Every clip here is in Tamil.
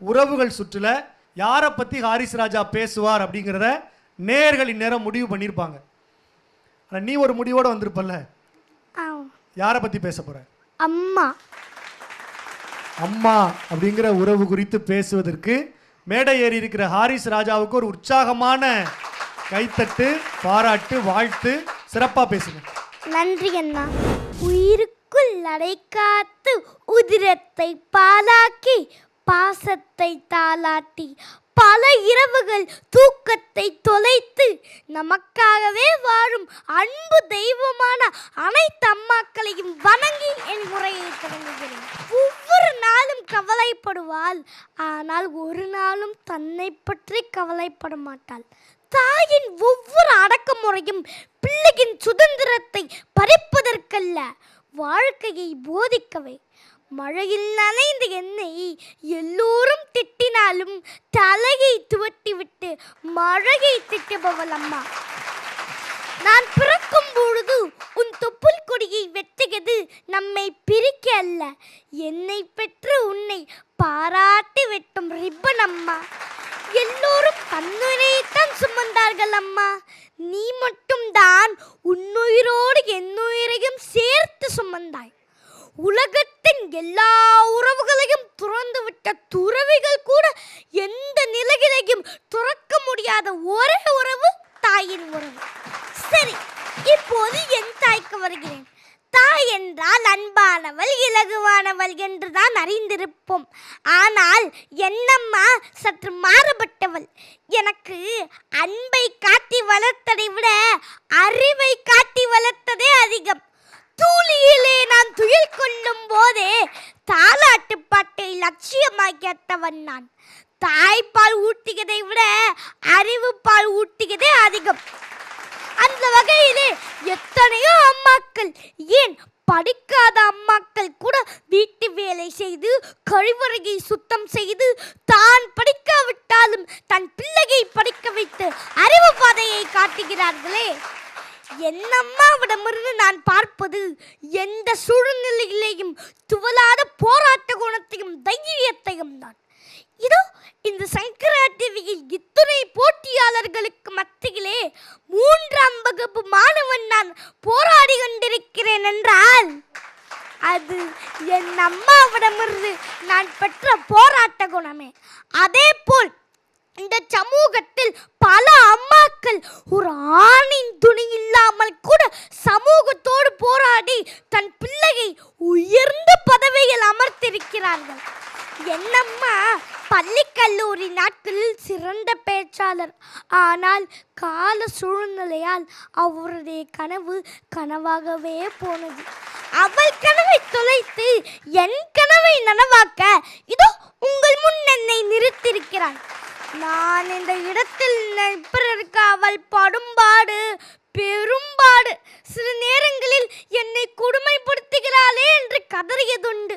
உறவுகள் சுற்றுல யாரை பற்றி ஹாரிஸ் ராஜா பேசுவார் அப்படிங்கிறத நேர்கள் இந்நேரம் முடிவு பண்ணியிருப்பாங்க ஆனா நீ ஒரு முடிவோட வந்திருப்பல்ல. யாரை பற்றி பேச போற? அம்மா. அம்மா அப்படிங்கிற உறவு குறித்து பேசுவதற்கு மேடை ஏறி இருக்கிற ஹாரிஸ் ராஜாவுக்கு ஒரு உற்சாகமான கைத்தட்டு பாராட்டு வாழ்த்து சிறப்பாக பேசுங்க. நன்றி அண்ணா. உயிருக்குள் அடைக்காத்து உதிரத்தை பாலாக்கி பாசத்தை தாளாட்டி பல இரவுகள் தூக்கத்தை தொலைத்து நமக்காகவே வாழும் அன்பு தெய்வமான அனைத்து அம்மாக்களையும் வணங்கி என் முறையை தொடங்குகிறேன். ஒவ்வொரு நாளும் கவலைப்படுவாள். ஆனால் ஒரு நாளும் தன்னை பற்றி கவலைப்பட மாட்டாள். தாயின் ஒவ்வொரு அடக்குமுறையும் பிள்ளையின் சுதந்திரத்தை பறிப்பதற்கல்ல வாழ்க்கையை போதிக்கவே. மழையில் நனைந்த என்னை எல்லோரும் திட்டினாலும் தலையை துவட்டிவிட்டு மழையை திட்டுபவள் அம்மா. நான் பிறக்கும் பொழுது உன் தொப்புள் கொடியை வெட்டுகிறது நம்மை பிரிக்க அல்ல. என்னை பெற்று உன்னை பாராட்டி வெட்டும் ரிப்பன் அம்மா. எல்லோரும் தன்னுயிரைத்தான் சுமந்தார்கள் அம்மா. நீ மட்டும்தான் உன்னுயிரோடு என்னுயிரையும் சேர்த்து சுமந்தாய். உலகத்தின் எல்லா உறவுகளையும் துறந்துவிட்ட துறவிகள் கூட எந்த நிலையிலையும் துறக்க முடியாத ஒரே உறவு தாயின் உறவு. சரி இப்போது என் தாய்க்கு வருகிறேன். தாய் என்றால் அன்பானவள் இலகுவானவள் என்றுதான் அறிந்திருப்போம். ஆனால் என்னம்மா சற்று மாறுபட்டவள்? எனக்கு அன்பை காட்டி வளர்த்ததை விட அறிவை காட்டி வளர்த்ததே அதிகம். தூளியிலே நான் துயில் கொள்ளும் போதே தாலாட்டு பாட்டை லட்சியமாக்கியத்தவன் நான். தாய்ப்பால் ஊட்டியதை விட அறிவு பால் ஊட்டியதே அதிகம். அந்த வகையிலே எத்தனையோ அம்மாக்கள் ஏன் படிக்காத அம்மாக்கள் கூட வீட்டு வேலை செய்து கழிவறையை சுத்தம் செய்து தான் படிக்காவிட்டாலும் தன் பிள்ளையை படிக்க வைத்து அறிவு பாதையை காட்டுகிறார்களே. என்னம்மாவிடமிருந்து நான் பார்ப்பது? எந்த சூழ்நிலையிலேயும் துவலாத போராட்ட குணத்தையும் தைரியத்தையும் தான். இதோ இந்த சங்கரா டிவியில் இத்துணை போட்டியாளர்களுக்கு மத்தியிலே மூன்றாம் வகுப்பு மாணவன் நான் போராடி கொண்டிருக்கிறேன் என்றால் அது என் அம்மாவிடமிருந்து நான் பெற்ற போராட்ட குணமே. அதே போல் இந்த சமூகத்தில் பல அம்மாக்கள் ஒரு ஆணின் துணி இல்லாமல் கூட சமூகத்தோடு போராடி தன் பிள்ளையை உயர்ந்த பதவியில் அமர்த்திருக்கிறார்கள். என்னம்மா பள்ளி கல்லூரி நாட்களில் சிறந்த பேச்சாளர். ஆனால் கால சூழ்நிலையால் அவருடைய கனவு கனவாகவே போனது. அவள் கனவை தொலைத்து என் கனவை நனவாக்க இதோ உங்கள் முன் என்னை நிறுத்தியிருக்கிறான் நான் இந்த இடத்தில் நிற்பதற்கு அவள் படும்பாடு பெரும்பாடு. சில நேரங்களில் என்னை கொடுமைப்படுத்துகிறாளே என்று கதறியதுண்டு.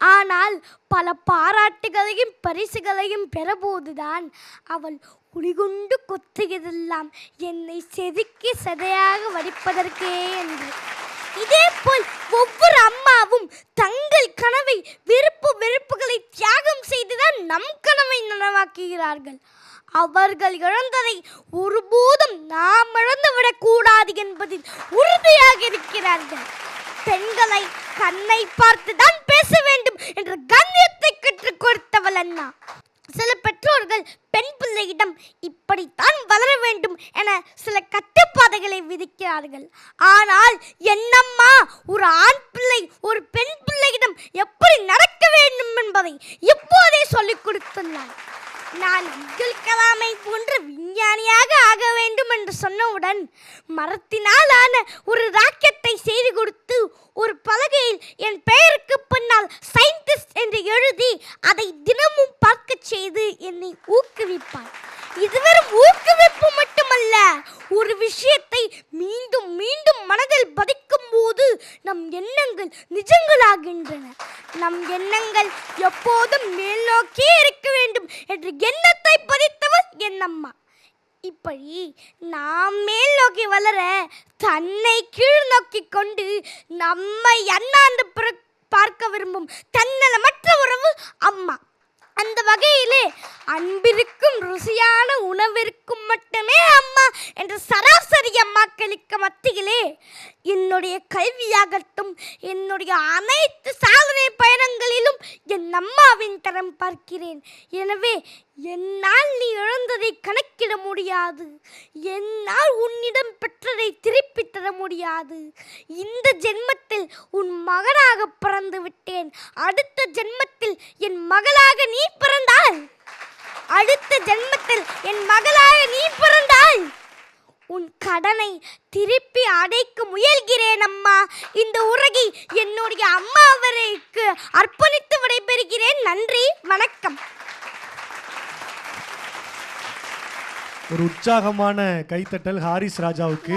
ஆனால் பல பாராட்டுகளையும் பரிசுகளையும் பெறபோதுதான் அவள் குடிகொண்டு கொத்துகிறதெல்லாம் என்னை செதுக்கி சதையாக வடிப்பதற்கே என்று. இதேபோல் ஒவ்வொரு அம்மாவும் தங்கள் கனவை விருப்பு வெறுப்புகளை தியாகம் செய்துதான் நம் கனவை நனவாக்குகிறார்கள். அவர்கள் இழந்ததை ஒருபோதும் நாம் இழந்துவிடக் கூடாது என்பதில் உறுதியாக இருக்கிறார்கள். பெண்களை கண்ணை பார்த்துதான் பேச வேண்டும் என்ற கண்ணியத்தை கற்றுக் கொடுத்தவள் அண்ணா. சில பெற்றோர்கள் பெண் பிள்ளையிடம் இப்படித்தான் வளர வேண்டும் என சில கட்டுப்பாடுகளை விதிக்கிறார்கள். ஆனால் என்னம்மா ஒரு ஆண் பிள்ளை ஒரு பெண் பிள்ளையிடம் எப்படி நடக்க வேண்டும் என்பதை இப்போதே சொல்லிக் கொடுத்துள்ளார். நான் அப்துல் கலாமை போன்ற விஞ்ஞானியாக ஆக வேண்டும் சொன்னவுடன் மரத்தினால் ஆன ஒரு ராக்கெட்டை செய்து கொடுத்து ஒரு பலகையில் என் பெயருக்கு பின்னால் சயின்டிஸ்ட் என்று எழுதி அதை தினமும் பார்க்கச் செய்து என்னை ஊக்குவிப்பார். இது வெறும் ஊக்குவிப்பு மட்டுமல்ல ஒரு விஷயத்தை மீண்டும் மீண்டும் மனதில் பதிக்கும் போது நம் எண்ணங்கள் நிஜங்களாகின்றன. நம் எண்ணங்கள் எப்போதும் மேல் நோக்கியே இருக்க வேண்டும் என்ற எண்ணத்தை பதித்தவர் என் அம்மா. இப்படி நாம் மேல் நோக்கி வளர தன்னை கீழ் நோக்கி கொண்டு நம்மை அண்ணாந்து பார்க்க விரும்பும் தன்னலமற்ற உறவு அம்மா. அந்த வகையிலே அன்பிற்கும் ருசியான உணவிற்கும் மட்டுமே அம்மா என்ற சராசரி அம்மாக்களுக்கு மத்தியிலே என்னுடைய கல்வியாகட்டும் என்னுடைய அனைத்து சாதனை பயணங்களிலும் என் அம்மாவின் தரம் பார்க்கிறேன். எனவே என்னால் நீ இழந்ததை கணக்கிட முடியாது. என்னால் உன்னிடம் பெற்றதை திருப்பித் தர முடியாது. இந்த ஜென்மத்தில் உன் மகனாக பிறந்து விட்டேன். அடுத்த ஜென்மத்தில் என் மகளாக நீ பிறந்தால்? அடுத்த ஜென்மத்தில் என் மகளாக நீ பிறந்தால்? உன் கடனை திருப்பி அடைக்க முயல்கிறேன் அம்மா. இந்த உலகை என்னுடைய அம்மா அவருக்கு அர்ப்பணித்து விடைபெறுகிறேன். நன்றி வணக்கம். ஒரு உற்சாகமான கைத்தட்டல் ஹாரிஸ் ராஜாவுக்கு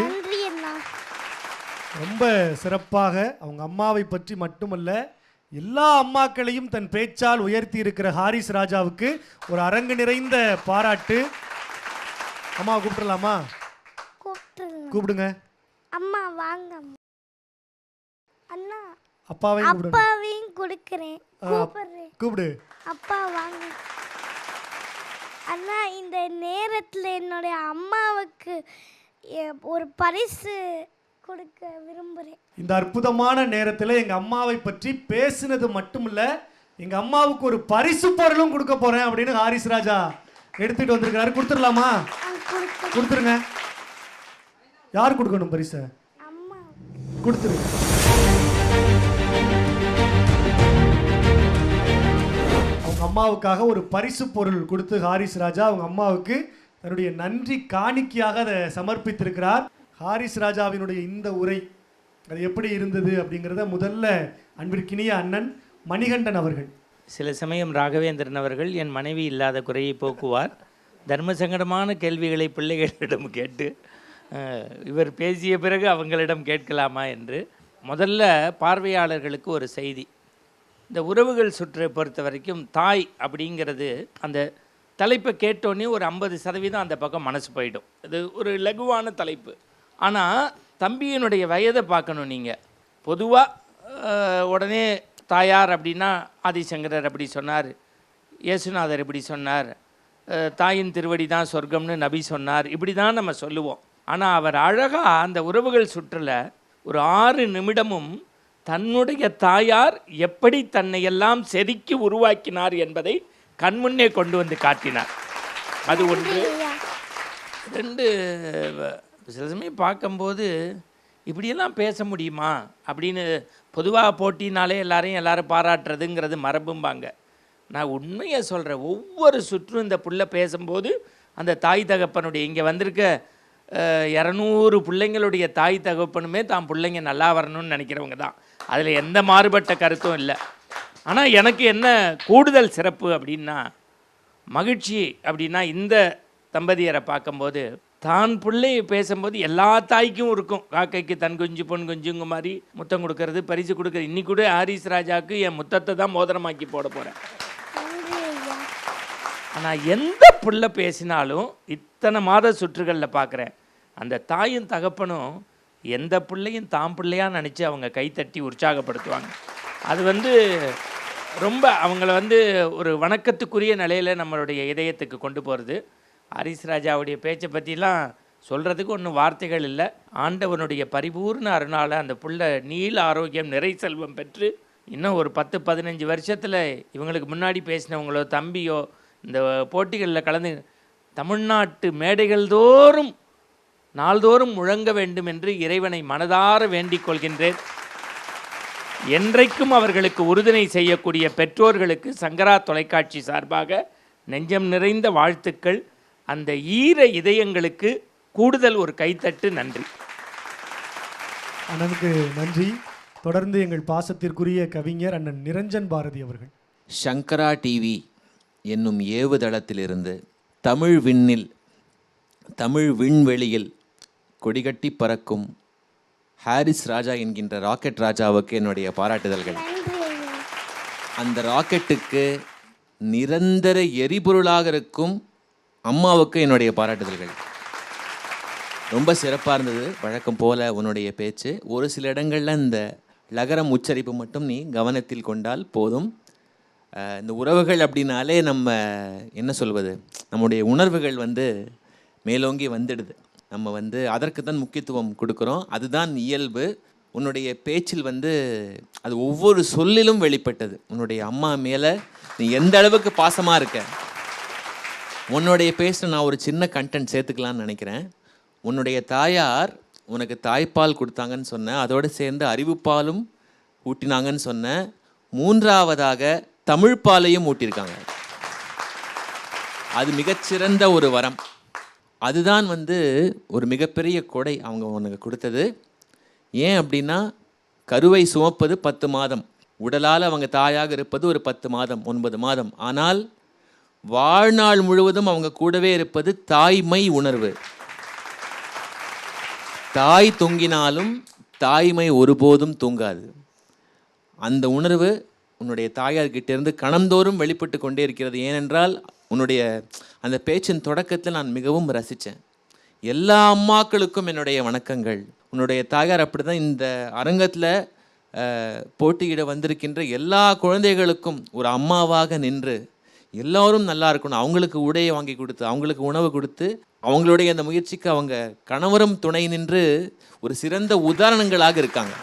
ரொம்ப சிறப்பாக அவங்க அம்மாவை பற்றி மட்டுமல்ல எல்லா அம்மாக்களையும் தன் பேச்சால் உயர்த்தி இருக்கிற ஹாரிஸ் ராஜாவுக்கு ஒரு அரங்கு நிறைந்த பாராட்டு. அம்மா கூப்பிடலாமா? கூப்பிடுங்க. அம்மா வாங்க. அண்ணா அப்பாவையும் கூப்பிடுங்க. அப்பாவையும் கொடுக்கிறேன். கூப்பிடுறேன். கூப்பிடு. அப்பா வாங்க. அண்ணா இந்த நேரத்தில் என்னுடைய அம்மாவுக்கு ஒரு பரிசு கொடுக்க விரும்புகிறேன் இந்த அற்புதமான நேரத்தில் எங்க அம்மாவை பற்றி பேசினது மட்டுமில்ல எங்க அம்மாவுக்கு ஒரு பரிசு பொருளும் கொடுக்க போறேன் அப்படின்னு ஹாரிஸ் ராஜா எடுத்துட்டு வந்திருக்கிறாரு. கொடுத்துடலாமா? கொடுத்துருங்க. யார் கொடுக்கணும் பரிசை? அம்மா. கொடுத்துரு அவங்க அம்மாவுக்காக ஒரு பரிசு பொருள் கொடுத்து ஹாரிஸ் ராஜா அவங்க அம்மாவுக்கு தன்னுடைய நன்றி காணிக்கையாக அதை சமர்ப்பித்திருக்கிறார். ஹாரிஸ் ராஜாவினுடைய இந்த உரை அது எப்படி இருந்தது அப்படிங்கிறத முதல்ல அன்பிற்கினிய அண்ணன் மணிகண்டன் அவர்கள். சில சமயம் ராகவேந்திரன் அவர்கள் என் மனைவி இல்லாத குறையை போக்குவார். தர்ம சங்கடமான கேள்விகளை பிள்ளைகளிடம் கேட்டு இவர் பேசிய பிறகு அவங்களிடம் கேட்கலாமா? என்று முதல்ல பார்வையாளர்களுக்கு ஒரு செய்தி. இந்த உறவுகள் சுற்றை பொறுத்த வரைக்கும் தாய் அப்படிங்கிறது அந்த தலைப்பை கேட்டோன்னே ஒரு ஐம்பது சதவீதம் அந்த பக்கம் மனசு போயிடும். இது ஒரு லகுவான தலைப்பு. ஆனால் தம்பியினுடைய வயதை பார்க்கணும் நீங்கள் பொதுவாக உடனே தாயார் அப்படின்னா ஆதிசங்கரர் அப்படி சொன்னார். இயேசுநாதர் இப்படி சொன்னார். தாயின் திருவடி தான் சொர்க்கம்னு நபி சொன்னார். இப்படி தான் நம்ம சொல்லுவோம். ஆனால் அவர் அழகாக அந்த உறவுகள் சுற்றில் ஒரு ஆறு நிமிடமும் தன்னுடைய தாயார் எப்படி தன்னை எல்லாம் செதுக்கி உருவாக்கினார் என்பதை கண்முன்னே கொண்டு வந்து காட்டினார். அது ஒன்று. ரெண்டு இப்போ சில சமயம் பார்க்கும்போது இப்படியெல்லாம் பேச முடியுமா? அப்படின்னு பொதுவாக போட்டினாலே எல்லாரையும் எல்லோரும் பாராட்டுறதுங்கிறது மரபும்பாங்க. நான் உண்மையை சொல்கிறேன் ஒவ்வொரு சுற்றும் இந்த புள்ள பேசும்போது அந்த தாய் தகப்பனுடைய இங்கே வந்திருக்க இரநூறு பிள்ளைங்களுடைய தாய் தகப்பனுமே தான் பிள்ளைங்க நல்லா வரணும்னு நினைக்கிறவங்க தான். அதில் எந்த மாறுபட்ட கருத்தும் இல்லை. ஆனால் எனக்கு என்ன கூடுதல் சிறப்பு அப்படின்னா மகிழ்ச்சி அப்படின்னா இந்த தம்பதியரை பார்க்கும்போது தான் பிள்ளைய பேசும்போது எல்லா தாய்க்கும் இருக்கும். காக்கைக்கு தன் குஞ்சு பொன் குஞ்சுங்க மாதிரி முத்தம் கொடுக்கறது பரிசு கொடுக்கறது. இன்னைக்கு கூட ஹாரிஸ் ராஜாவுக்கு என் முத்தத்தை தான் மோதிரமாக்கி போட போகிறேன் ஆனால் எந்த புள்ள பேசினாலும் இத்தனை மாத சுற்றுகளில் பார்க்குறேன் அந்த தாயும் தகப்பனும் எந்த பிள்ளையும் தாம் பிள்ளையாக நினச்சி அவங்க கைத்தட்டி உற்சாகப்படுத்துவாங்க. அது வந்து ரொம்ப அவங்கள வந்து ஒரு வணக்கத்துக்குரிய நிலையில் நம்மளுடைய இதயத்துக்கு கொண்டு போகிறது ஹரிஸ் ராஜாவுடைய பேச்சை பற்றிலாம் சொல்கிறதுக்கு ஒன்றும் வார்த்தைகள் இல்லை. ஆண்டவனுடைய பரிபூர்ண அருணால் அந்த புள்ள நீல ஆரோக்கியம் நிறை செல்வம் பெற்று இன்னும் ஒரு பத்து பதினஞ்சு வருஷத்தில் இவங்களுக்கு முன்னாடி பேசினவங்களோ தம்பியோ இந்த போட்டிகளில் கலந்து தமிழ்நாட்டு மேடைகள் தோறும் நாள்தோறும் முழங்க வேண்டும் என்று இறைவனை மனதார வேண்டிக் கொள்கின்றேன். என்றைக்கும் அவர்களுக்கு உறுதுணை செய்யக்கூடிய பெற்றோர்களுக்கு சங்கரா தொலைக்காட்சி சார்பாக நெஞ்சம் நிறைந்த வாழ்த்துக்கள். அந்த ஈர இதயங்களுக்கு கூடுதல் ஒரு கைத்தட்டு நன்றி. அண்ணனுக்கு நன்றி. தொடர்ந்து எங்கள் பாசத்திற்குரிய கவிஞர் அண்ணன் நிரஞ்சன் பாரதி அவர்கள். சங்கரா டிவி என்னும் ஏவுதளத்திலிருந்து தமிழ் விண்ணில் தமிழ் விண்வெளியில் கொடிகட்டி பறக்கும் ஹாரிஸ் ராஜா என்கின்ற ராக்கெட் ராஜாவுக்கு என்னுடைய பாராட்டுதல்கள். அந்த ராக்கெட்டுக்கு நிரந்தர எரிபொருளாக இருக்கும் அம்மாவுக்கு என்னுடைய பாராட்டுதல்கள். ரொம்ப சிறப்பாக இருந்தது. வழக்கம் போல உன்னுடைய பேச்சு. ஒரு சில இடங்களில் இந்த லகரம் உச்சரிப்பு மட்டும் நீ கவனத்தில் கொண்டால் போதும். இந்த உறவுகள் அப்படின்னாலே நம்ம என்ன சொல்வது? நம்முடைய உணர்வுகள் வந்து மேலோங்கி வந்துடுது. நம்ம வந்து அதற்கு தான் முக்கியத்துவம் கொடுக்குறோம். அதுதான் இயல்பு. உன்னுடைய பேச்சில் வந்து அது ஒவ்வொரு சொல்லிலும் வெளிப்பட்டது. உன்னுடைய அம்மா மேலே நீ எந்த அளவுக்கு பாசமாக இருக்க? உன்னுடைய பேசில் நான் ஒரு சின்ன கண்டென்ட் சேர்த்துக்கலாம்னு நினைக்கிறேன். உன்னுடைய தாயார் உனக்கு தாய்ப்பால் கொடுத்தாங்கன்னு சொன்னேன் அதோடு சேர்ந்து அறிவுப்பாலும் ஊட்டினாங்கன்னு சொன்னேன் மூன்றாவதாக தமிழ்ப்பாலையும் ஊட்டியிருக்காங்க. அது மிகச்சிறந்த ஒரு வரம். அதுதான் வந்து ஒரு மிகப்பெரிய கொடை அவங்க உனக்கு கொடுத்தது. ஏன் அப்படின்னா கருவை சுமப்பது பத்து மாதம். உடலால் அவங்க தாயாக இருப்பது ஒரு பத்து மாதம் ஒன்பது மாதம். ஆனால் வாழ்நாள் முழுவதும் அவங்க கூடவே இருப்பது தாய்மை உணர்வு. தாய் தொங்கினாலும் தாய்மை ஒருபோதும் தூங்காது. அந்த உணர்வு உன்னுடைய தாயார்கிட்டிருந்து கணந்தோறும் வெளிப்பட்டு கொண்டே இருக்கிறது. ஏனென்றால் உன்னுடைய அந்த பேச்சின் தொடக்கத்தில் நான் மிகவும் ரசித்தேன் எல்லா அம்மாக்களுக்கும் என்னுடைய வணக்கங்கள். உன்னுடைய தாயார் அப்படிதான் இந்த அரங்கத்தில் போட்டியிட வந்திருக்கின்ற எல்லா குழந்தைகளுக்கும் ஒரு அம்மாவாக நின்று எல்லாரும் நல்லா இருக்கணும். அவங்களுக்கு உடையை வாங்கி கொடுத்து அவங்களுக்கு உணவு கொடுத்து அவங்களுடைய அந்த முயற்சிக்கு அவங்க கணவரும் துணை நின்று ஒரு சிறந்த உதாரணங்களாக இருக்காங்க.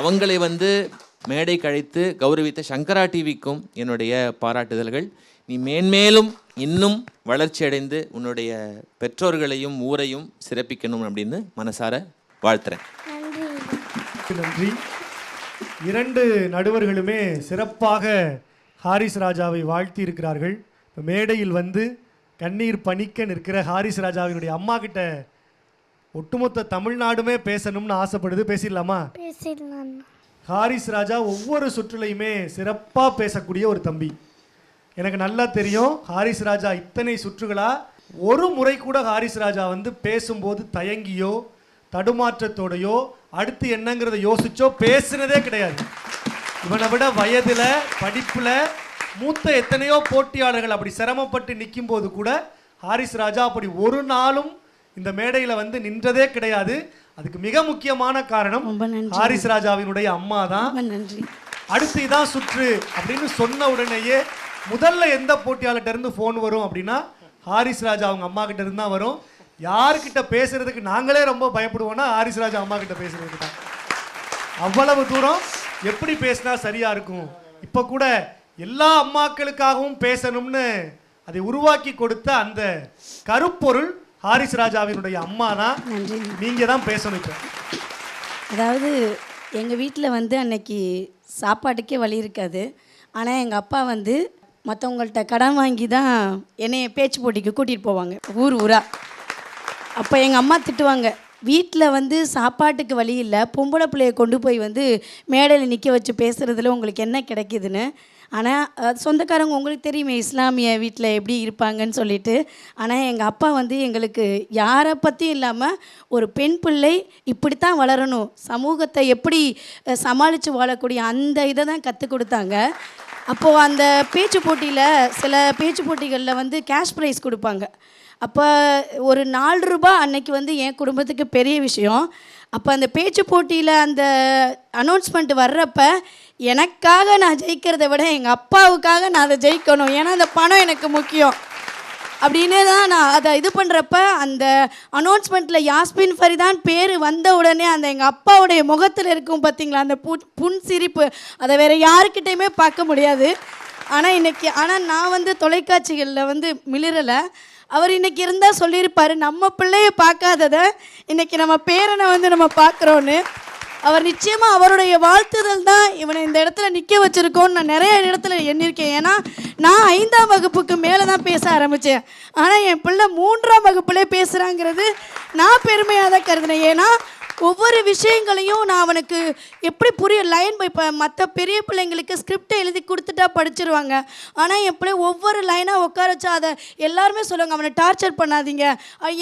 அவங்களை வந்து மேடை கழித்து கௌரவித்த சங்கரா டிவிக்கும் என்னுடைய பாராட்டுதல்கள். நீ மேன்மேலும் இன்னும் வளர்ச்சி அடைந்து உன்னுடைய பெற்றோர்களையும் ஊரையும் சிறப்பிக்கணும் அப்படின்னு மனசார வாழ்த்துறேன். நன்றி. இரண்டு நடுவர்களுமே சிறப்பாக ஹாரிஸ் ராஜாவை வாழ்த்தி இருக்கிறார்கள் இப்போ மேடையில் வந்து கண்ணீர் பணிக்க நிற்கிற ஹாரிஸ் ராஜாவினுடைய அம்மா கிட்ட ஒட்டுமொத்த தமிழ்நாடுமே பேசணும்னு ஆசைப்படுது. பேசிடலாமா? ஹாரிஸ் ராஜா ஒவ்வொரு சுற்றுலையுமே சிறப்பாக பேசக்கூடிய ஒரு தம்பி. எனக்கு நல்லா தெரியும் ஹாரிஸ் ராஜா இத்தனை சுற்றுகளா ஒரு முறை கூட ஹாரிஸ் ராஜா வந்து பேசும்போது தயங்கியோ தடுமாற்றத்தோடையோ அடுத்து என்னங்கிறத யோசிச்சோ பேசுனதே கிடையாது. இவனை விட வயதில் படிப்பில் மூத்த எத்தனையோ போட்டியாளர்கள் அப்படி சிரமப்பட்டு நிற்கும் போது கூட ஹாரிஸ் ராஜா அப்படி ஒரு நாளும் இந்த மேடையில் வந்து நின்றதே கிடையாது. அதுக்கு மிக முக்கியமான காரணம். ஹாரிஸ் ராஜாவினுடைய அம்மா தான் அடுத்து இதான் சுற்று அப்படின்னு சொன்ன உடனேயே முதல்ல எந்த போட்டியாளர்கிட்ட இருந்து ஃபோன் வரும் அப்படின்னா ஹாரிஸ் ராஜா அவங்க அம்மா கிட்ட இருந்து தான் வரும். யார்கிட்ட பேசுறதுக்கு நாங்களே ரொம்ப பயப்படுவோம்னா ஹாரிஸ் ராஜா அம்மா கிட்ட பேசுறதுக்கு தான். அவ்வளவு தூரம் எப்படி பேசினா சரியா இருக்கும்? இப்போ கூட எல்லா அம்மாக்களுக்காகவும் பேசணும்னு அதை உருவாக்கி கொடுத்த அந்த கருப்பொருள் ஹாரிஸ் ராஜாவினுடைய அம்மா தான் நன்றி. நீங்க தான் பேசணும் இப்போ. அதாவது எங்கள் வீட்டில் வந்து அன்னைக்கு சாப்பாட்டுக்கே வழி இருக்காது. ஆனால் எங்கள் அப்பா வந்து மற்றவங்கள்ட்ட கடன் வாங்கி தான் என்னைய பேச்சு போட்டிக்கு கூட்டிகிட்டு போவாங்க ஊர் ஊரா. அப்போ எங்கள் அம்மா திட்டுவாங்க வீட்டில் வந்து சாப்பாட்டுக்கு வழி இல்லை பொம்பளை பிள்ளைய கொண்டு போய் வந்து மேடையில் நிற்க வச்சு பேசுகிறதுல உங்களுக்கு என்ன கிடைக்குதுன்னு? ஆனால் சொந்தக்காரங்க உங்களுக்கு தெரியுமே இஸ்லாமிய வீட்டில் எப்படி இருப்பாங்கன்னு சொல்லிட்டு. ஆனால் எங்கள் அப்பா வந்து எங்களுக்கு யாரை பற்றியும் இல்லாமல் ஒரு பெண் பிள்ளை இப்படித்தான் வளரணும். சமூகத்தை எப்படி சமாளித்து வாழக்கூடிய அந்த இதை தான் கற்றுக் கொடுத்தாங்க. அப்போது அந்த பேச்சு போட்டியில் சில பேச்சு போட்டிகளில் வந்து கேஷ் ப்ரைஸ் கொடுப்பாங்க. அப்போ ஒரு நாலு ரூபா அன்னைக்கு வந்து என் குடும்பத்துக்கு பெரிய விஷயம். அப்போ அந்த பேச்சு போட்டியில் அந்த அனௌன்ஸ்மெண்ட் வர்றப்ப எனக்காக நான் ஜெயிக்கிறத விட எங்கள் அப்பாவுக்காக நான் அதை ஜெயிக்கணும். ஏன்னா அந்த பணம் எனக்கு முக்கியம். அப்படின்னு தான் நான் அதை இது பண்ணுறப்ப அந்த அனௌன்ஸ்மெண்ட்டில் யாஸ்மின் ஃபரிதான் பேர் வந்த உடனே அந்த எங்கள் அப்பாவுடைய முகத்தில் இருக்கும் பார்த்தீங்களா அந்த புன் புன் சிரிப்பு. அதை வேறு யாருக்கிட்டையுமே பார்க்க முடியாது. ஆனால் இன்றைக்கி ஆனால் நான் வந்து தொலைக்காட்சிகளில் வந்து மிளிரலை. அவர் இன்றைக்கி இருந்தால் சொல்லியிருப்பார் நம்ம பிள்ளைய பார்க்காததை இன்றைக்கி நம்ம பேரனை வந்து நம்ம பார்க்குறோன்னு. அவர் நிச்சயமாக அவருடைய வாழ்த்துதல் தான் இவனை இந்த இடத்துல நிற்க வச்சிருக்கோன்னு நான் நிறைய இடத்துல எண்ணிருக்கேன் ஏன்னா நான் ஐந்தாம் வகுப்புக்கு மேலே தான் பேச ஆரம்பித்தேன் ஆனால் என் பிள்ளை மூன்றாம் வகுப்புலேயே பேசுகிறாங்கிறது நான் பெருமையாக தான் கருதினேன். ஏன்னா ஒவ்வொரு விஷயங்களையும் நான் அவனுக்கு எப்படி புரிய லைன் பை இப்போ மற்ற பெரிய பிள்ளைங்களுக்கு ஸ்கிரிப்டை எழுதி கொடுத்துட்டா படிச்சிருவாங்க. ஆனால் என் பிள்ளை ஒவ்வொரு லைனாக உட்கார வச்சா அதை எல்லாருமே சொல்லுவாங்க அவனை டார்ச்சர் பண்ணாதீங்க.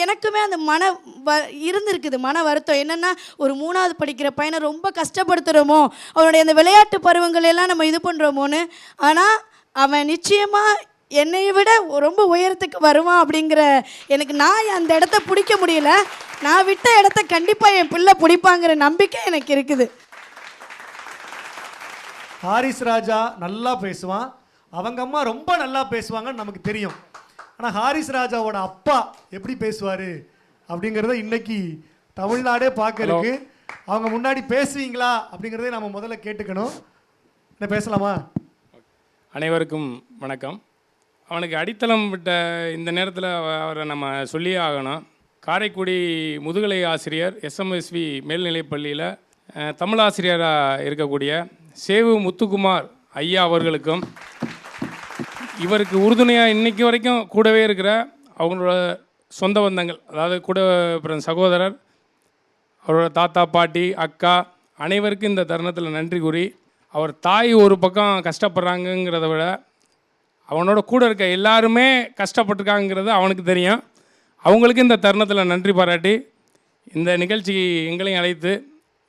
எனக்குமே அந்த மன வ இருந்திருக்குது மன வருத்தம். என்னென்னா ஒரு மூணாவது படிக்கிற பையனை ரொம்ப கஷ்டப்படுத்துகிறோமோ அவனுடைய அந்த விளையாட்டு பருவங்கள் எல்லாம் நம்ம இது பண்ணுறோமோன்னு ஆனால் அவன் நிச்சயமாக என்னை விட ரொம்ப உயரத்துக்கு வருவான் அப்படிங்கிற எனக்கு நான் அந்த இடத்த பிடிக்க முடியல. நான் விட்ட இடத்த கண்டிப்பாக என் பிள்ளை பிடிப்பாங்கிற நம்பிக்கை எனக்கு இருக்குது. ஹாரிஸ் ராஜா நல்லா பேசுவான். அவங்க அம்மா ரொம்ப நல்லா பேசுவாங்கன்னு நமக்கு தெரியும். ஆனால் ஹாரிஸ் ராஜாவோட அப்பா எப்படி பேசுவார் அப்படிங்கிறத இன்னைக்கு தமிழ்நாடே பார்க்க இருக்கு அவங்க முன்னாடி பேசுவீங்களா அப்படிங்கிறதே நம்ம முதல்ல கேட்டுக்கணும். என்ன பேசலாமா? அனைவருக்கும் வணக்கம். அவனுக்கு அடித்தளம் விட்ட இந்த நேரத்தில் அவரை நம்ம சொல்லியே ஆகணும். காரைக்குடி முதுகலை ஆசிரியர் எஸ்எம்எஸ்வி மேல்நிலைப் பள்ளியில் தமிழ் ஆசிரியராக இருக்கக்கூடிய சேவு முத்துக்குமார் ஐயா அவர்களுக்கும் இவருக்கு உறுதுணையாக இன்னைக்கு வரைக்கும் கூடவே இருக்கிற அவங்களோட சொந்த பந்தங்கள் அதாவது கூட பிறந்த சகோதரர் அவரோட தாத்தா பாட்டி அக்கா அனைவருக்கும் இந்த தருணத்தில் நன்றி கூறி அவர் தாய் ஒரு பக்கம் கஷ்டப்படுறாங்கங்கிறத விட அவனோட கூட இருக்க எல்லாருமே கஷ்டப்பட்டிருக்காங்கிறது அவனுக்கு தெரியும். அவங்களுக்கு இந்த தருணத்தில் நன்றி பாராட்டி இந்த நிகழ்ச்சிக்கு எங்களையும் அழைத்து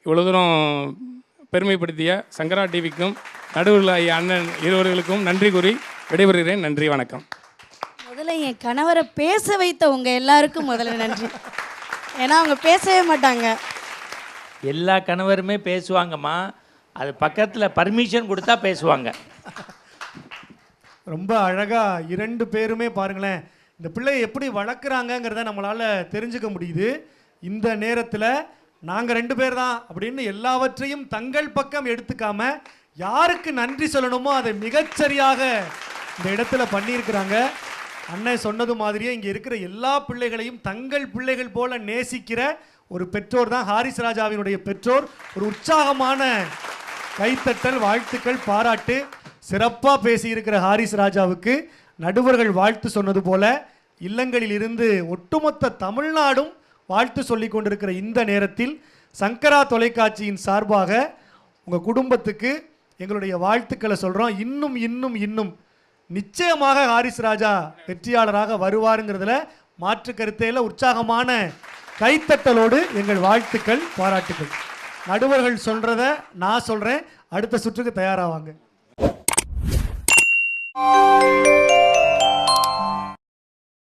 இவ்வளோ தூரம் பெருமைப்படுத்திய சங்கரா டிவிக்கும் நடுவில் அண்ணன் இருவர்களுக்கும் நன்றி கூறி விடைபெறுகிறேன். நன்றி வணக்கம். முதல்ல என் கணவரை பேச வைத்த உங்க எல்லாருக்கும் முதல்ல நன்றி. ஏன்னா அவங்க பேசவே மாட்டாங்க. எல்லா கணவருமே பேசுவாங்கம்மா. அது பக்கத்தில் பர்மிஷன் கொடுத்தா பேசுவாங்க. ரொம்ப அழகாக இரண்டு பேருமே பாருங்களேன் இந்த பிள்ளையை எப்படி வளர்க்குறாங்கங்கிறத நம்மளால் தெரிஞ்சுக்க முடியுது. இந்த நேரத்தில் நாங்கள் ரெண்டு பேர் தான் அப்படின்னு எல்லாவற்றையும் தங்கள் பக்கம் எடுத்துக்காம யாருக்கு நன்றி சொல்லணுமோ அதை மிகச்சரியாக இந்த இடத்துல பண்ணியிருக்கிறாங்க. அண்ணன் சொன்னது மாதிரியே இங்கே இருக்கிற எல்லா பிள்ளைகளையும் தங்கள் பிள்ளைகள் போல நேசிக்கிற ஒரு பெற்றோர் தான் ஹாரிஸ் ராஜாவினுடைய பெற்றோர். ஒரு உற்சாகமான கைத்தட்டல் வாழ்த்துக்கள் பாராட்டு. சிறப்பாக பேசியிருக்கிற ஹாரிஸ் ராஜாவுக்கு நடுவர்கள் வாழ்த்து சொன்னது போல இல்லங்களில் இருந்து ஒட்டுமொத்த தமிழ்நாடும் வாழ்த்து சொல்லி கொண்டிருக்கிற இந்த நேரத்தில் சங்கரா தொலைக்காட்சியின் சார்பாக உங்கள் குடும்பத்துக்கு எங்களுடைய வாழ்த்துக்களை சொல்கிறோம் இன்னும் இன்னும் இன்னும் நிச்சயமாக ஹாரிஸ் ராஜா வெற்றியாளராக வருவாருங்கிறதுல மாற்று கருத்தையில் உற்சாகமான கைத்தட்டலோடு எங்கள் வாழ்த்துக்கள் பாராட்டுக்கள். நடுவர்கள் சொல்கிறத நான் சொல்கிறேன் அடுத்த சுற்றுக்கு தயாராவாங்க. Música